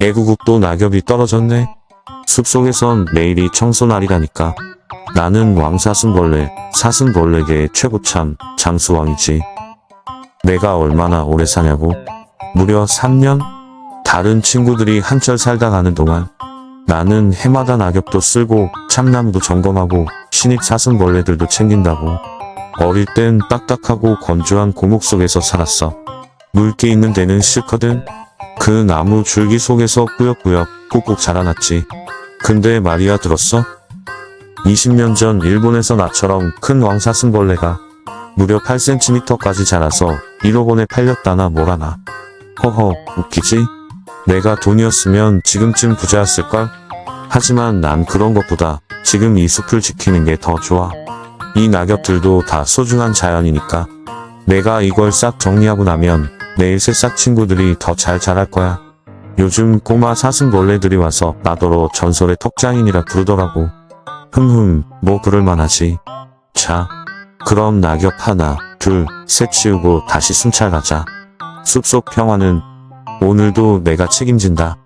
애구국도 낙엽이 떨어졌네. 숲속에선 매일이 청소날이라니까. 나는 왕사슴벌레, 사슴벌레계의 최고참, 장수왕이지. 내가 얼마나 오래 사냐고? 무려 3년? 다른 친구들이 한철 살다 가는 동안 나는 해마다 낙엽도 쓸고 참나무도 점검하고 신입 사슴벌레들도 챙긴다고. 어릴 땐 딱딱하고 건조한 고목 속에서 살았어. 물기 있는 데는 싫거든. 그 나무 줄기 속에서 꾸역꾸역 꾹꾹 자라났지. 근데 말이야 들었어? 20년 전 일본에서 나처럼 큰 왕사슴벌레가 무려 8cm까지 자라서 1억 원에 팔렸다나 뭐라나. 허허, 웃기지? 내가 돈이었으면 지금쯤 부자였을걸? 하지만 난 그런 것보다 지금 이 숲을 지키는 게 더 좋아. 이 낙엽들도 다 소중한 자연이니까. 내가 이걸 싹 정리하고 나면 내일 새싹 친구들이 더 잘 자랄 거야. 요즘 꼬마 사슴벌레들이 와서 나더러 전설의 턱장인이라 부르더라고. 흠흠, 뭐 그럴만하지. 자, 그럼 낙엽 하나, 둘, 셋 치우고 다시 순찰 가자. 숲속 평화는 오늘도 내가 책임진다.